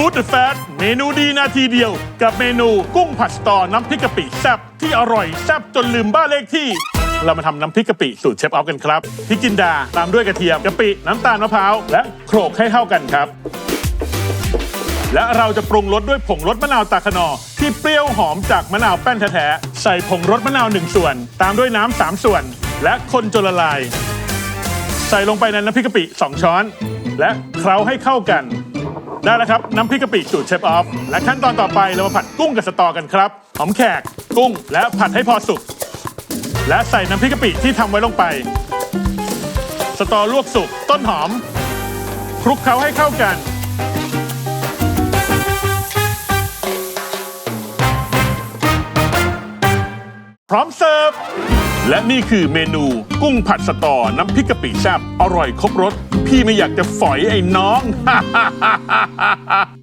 ฟู้ดแฟตเมนูดีนาทีเดียว กับเมนูกุ้งผัดสตอน้ำพริกกะปิแซ่บที่อร่อยแซ่บจนลืมบ้านเลขที่ เรามาทำน้ำพริกกะปิสูตรเชฟออฟกันครับพริกจินดาตามด้วยกระเทียมกะปิน้ำตาลมะพร้าวและโขลกให้เข้ากันครับ และเราจะปรุงรสด้วยผงรสมะนาวตาขนอ ที่เปรี้ยวหอมจากมะนาวแป้นแท้ๆใส่ผงรสมะนาวหนึ่งส่วน ตามด้วยน้ำสามส่วน และคนจนละลาย ใส่ลงไปในน้ำพริกกะปิ2ช้อน และเคล้าให้เข้ากัน ได้แล้วครับ น้ำพริกกะปิสูตรเชฟออฟ และขั้นตอนต่อไปเรามาผัดกุ้งกับสตอกันครับ หอมแขก กุ้ง และผัดให้พอสุก และใส่น้ำพริกกะปิที่ทำไว้ลงไป สตอลวกสุก ต้นหอม คลุกเคล้าให้เข้ากัน พร้อมเสิร์ฟ และนี่คือเมนูกุ้งผัดสตอ น้ำพริกกะปิแซ่บอร่อยครบรส พี่ไม่อยากจะฝอยไอ้น้อง